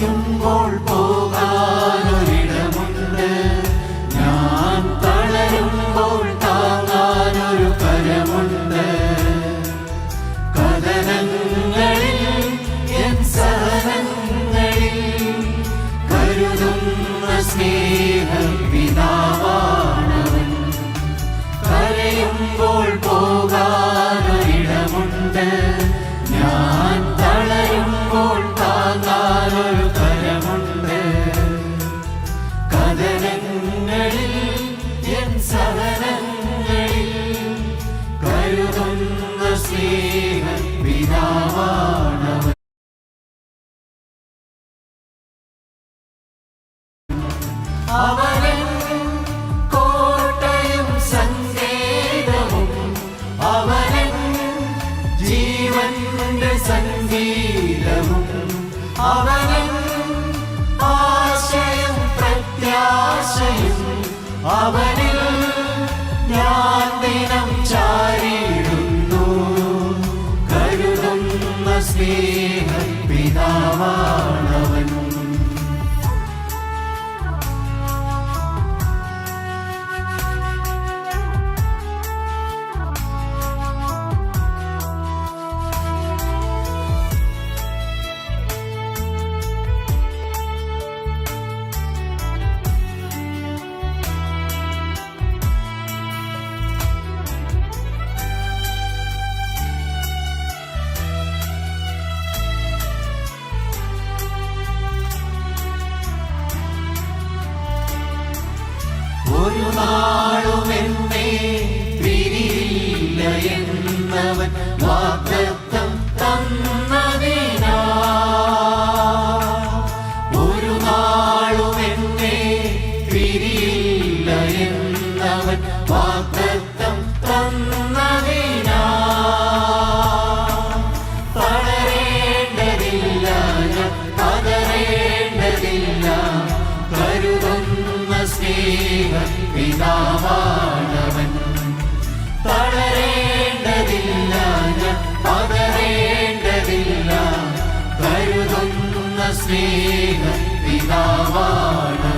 golpe. പിതാവാണവൻ അവനൻ കോട്ടയും സങ്കേതവും അവനൻ ജീവന്റെ സംഗീതവും അവനൻ ആശയും പ്രത്യാശയും അവനിൽ പിതാവാണവൻ ഒരു തിരിയില്ല എന്നവൻ വാഗ്ദത്തം പിതാവാണവൻ തളരേണ്ടതില്ല സ്നേഹ പിതാവാണവൻ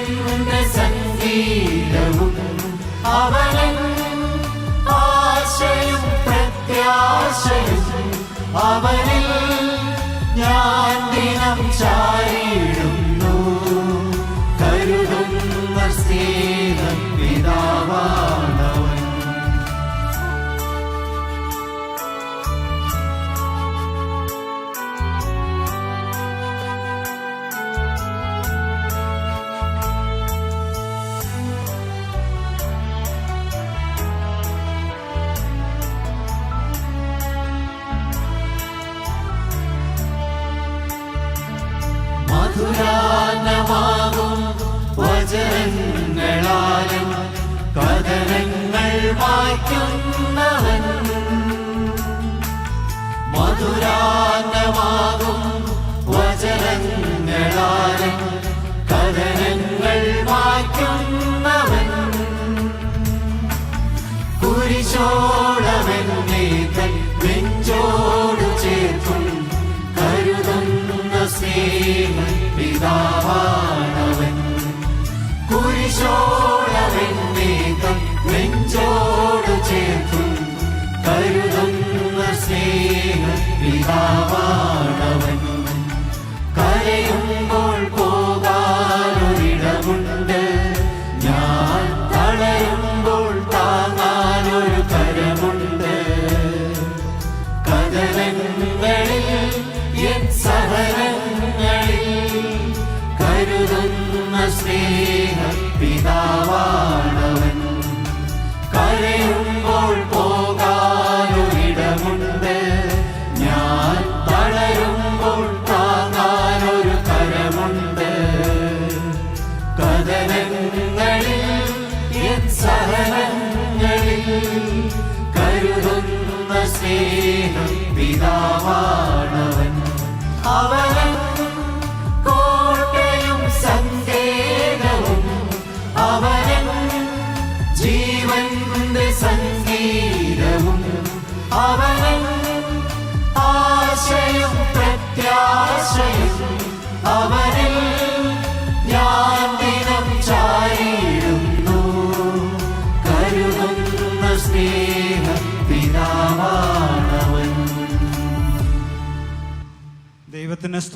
ജീവന്റെ സംഗീതവും അവനൻ ആശയും പ്രത്യാശയും അവനിൽ ഞാൻ ദിനം ചാരിയിടുന്നു വായിക്കുന്നവൻ മധുരാനമാകും വചനങ്ങളാലും കഥനങ്ങൾ വായിക്കുന്നവൻ കുരിശോളമെന്നെ തൻ വെഞ്ചോട് ചേർക്കും കരുതുന്ന സ്നേഹ പിതാവാണവൻ. കുരിശോളമെന്നെ തൻ നെഞ്ചോട് പിതാവാണവൻ കരയുമ്പോൾ പോകാനൊരിടമുണ്ട്. ഞാൻ തളരുമ്പോൾ താങ്ങാനൊരു കരമുണ്ട്. കഥനങ്ങളിൽ എൻ സഹനങ്ങളിൽ കരുതുന്ന സ്നേഹ പിതാവാണവൻ സ്നേഹം പിതാവാണവൻ en.